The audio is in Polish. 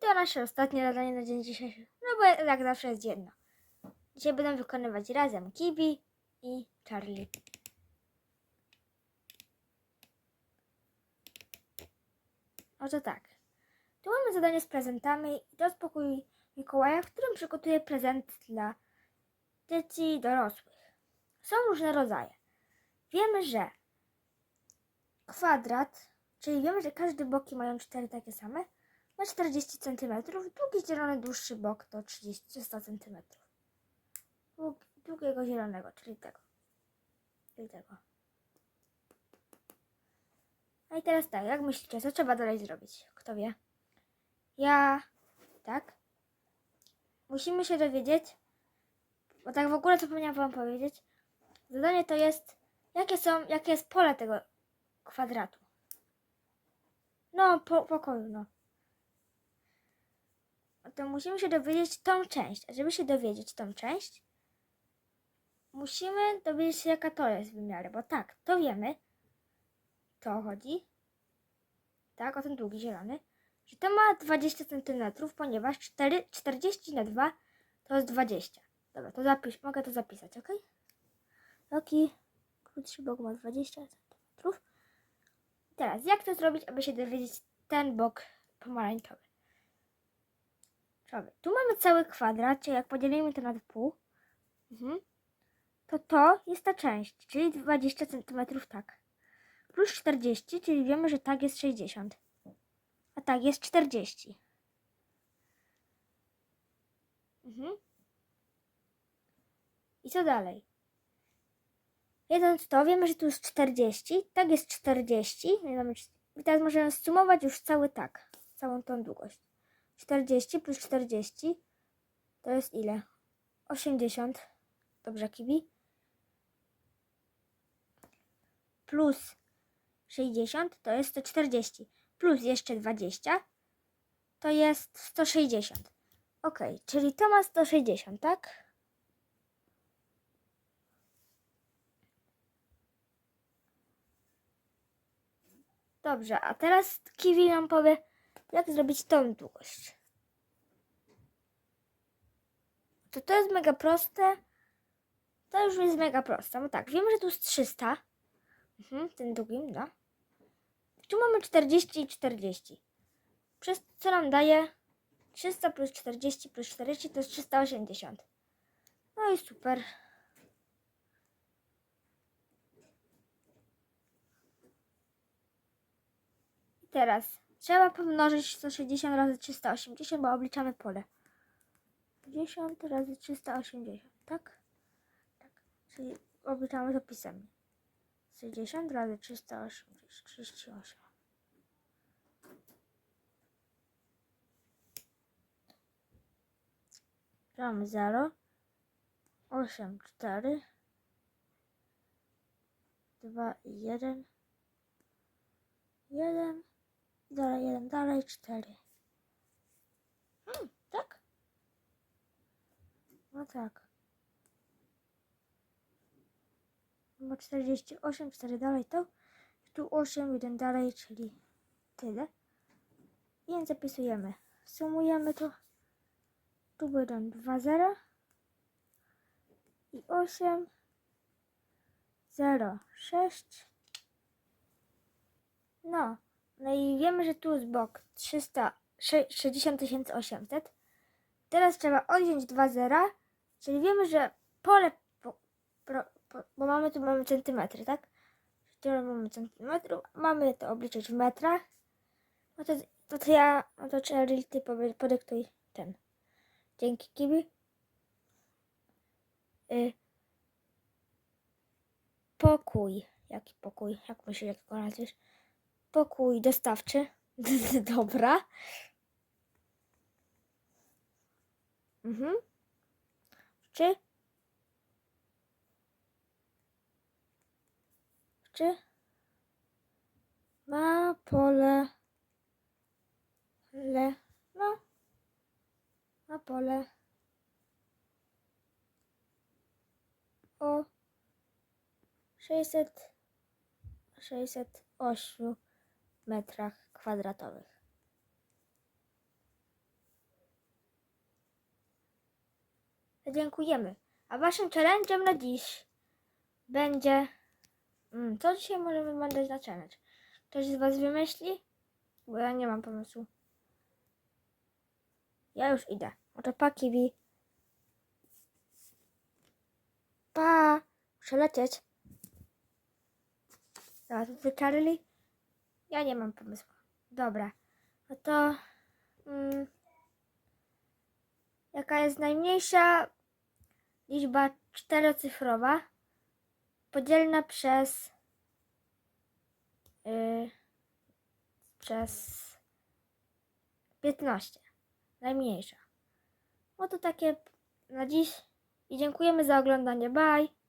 to nasze ostatnie zadanie na dzień dzisiejszy. No bo jak zawsze jest jedno. Dzisiaj będą wykonywać razem Kibi i Charlie. Oto tak. Tu mamy zadanie z prezentami i to jest pokój Mikołaja, w którym przygotuje prezent dla dzieci i dorosłych. Są różne rodzaje. Wiemy, że kwadrat, czyli wiemy, że każde boki mają cztery takie same, ma 40 cm, długi zielony dłuższy bok to 30, 300 cm. Dług, długiego zielonego, czyli tego. Czyli tego. No i teraz tak, jak myślicie, co trzeba dalej zrobić? Kto wie? Ja, tak? Musimy się dowiedzieć, bo tak w ogóle zapomniałam wam powiedzieć. Zadanie to jest, jakie są, jakie jest pole tego kwadratu. No, po, pokoju, no. To musimy się dowiedzieć tą część. A żeby się dowiedzieć tą część, musimy dowiedzieć się, jaka to jest wymiary. Bo tak, to wiemy, to chodzi, tak, o ten długi zielony, że to ma 20 cm, ponieważ 4, 40 na 2 to jest 20. Dobra, to zapisz, mogę to zapisać, ok? Taki krótszy bok ma 20 cm. Teraz, jak to zrobić, aby się dowiedzieć ten bok pomarańczowy? Czowy. Tu mamy cały kwadrat, czyli jak podzielimy to na pół, mhm, to to jest ta część, czyli 20 cm tak. Plus 40, czyli wiemy, że tak jest 60. A tak jest 40. Mhm. I co dalej? Jeden to wiemy, że tu jest 40, tak jest 40. wiadomo, I teraz możemy sumować już cały tak, całą tą długość. 40 plus 40 to jest ile? 80. Dobrze, Kibi. Plus 60 to jest 140. Plus jeszcze 20 to jest 160. Ok, czyli to ma 160, tak? Dobrze, a teraz Kiwi nam powie, jak zrobić tą długość. To to jest mega proste. To już jest mega proste. No tak, wiemy, że tu jest 300. Mhm, ten drugim, no. Tu mamy 40 i 40. Przez co nam daje 300 plus 40 plus 40 to jest 380. No i super. Teraz trzeba pomnożyć 160 razy 380, bo obliczamy pole. 50 razy 380, tak? Tak. Czyli obliczamy to pisemnie. 60 razy 380, 38. Mamy 0, 8, 4, 2 i 1, 1, dalej 1, dalej 4. Hmm, tak? No tak. Ma 48, 4 dalej to. Tu 8, 1 dalej, czyli tyle. Więc zapisujemy. Sumujemy to. Tu będą 2 0 i 8 0 6 no no i wiemy, że tu jest bok 300 60 800 teraz trzeba odjąć 2 zera czyli wiemy, że pole po, pro, po, bo mamy tu mamy centymetry, tak? Tyle mamy centymetrów, mamy to obliczyć w metrach no to, to, to ja, no to Cheryl, ty podyktuj ten Dzięki Kibi. Y, pokój. Jaki pokój? Jak myślisz, jak go nazwiesz? Pokój dostawczy. Dobra. Mhm. Czy? Czy? Ma pole. Le. No na pole o 600 608 metrach kwadratowych. Dziękujemy. A waszym challenge'em na dziś będzie... Mm, co dzisiaj możemy wymagać na challenge? Ktoś z was wymyśli? Bo ja nie mam pomysłu. Ja już idę. Oto pa, kiwi. Pa! Muszę lecieć. Zaraz, Charlie. Ja nie mam pomysłu. Dobra. No to... Mm, jaka jest najmniejsza liczba czterocyfrowa podzielna przez... Yy, przez 15. Najmniejsza. No to takie na dziś. I dziękujemy za oglądanie. Bye!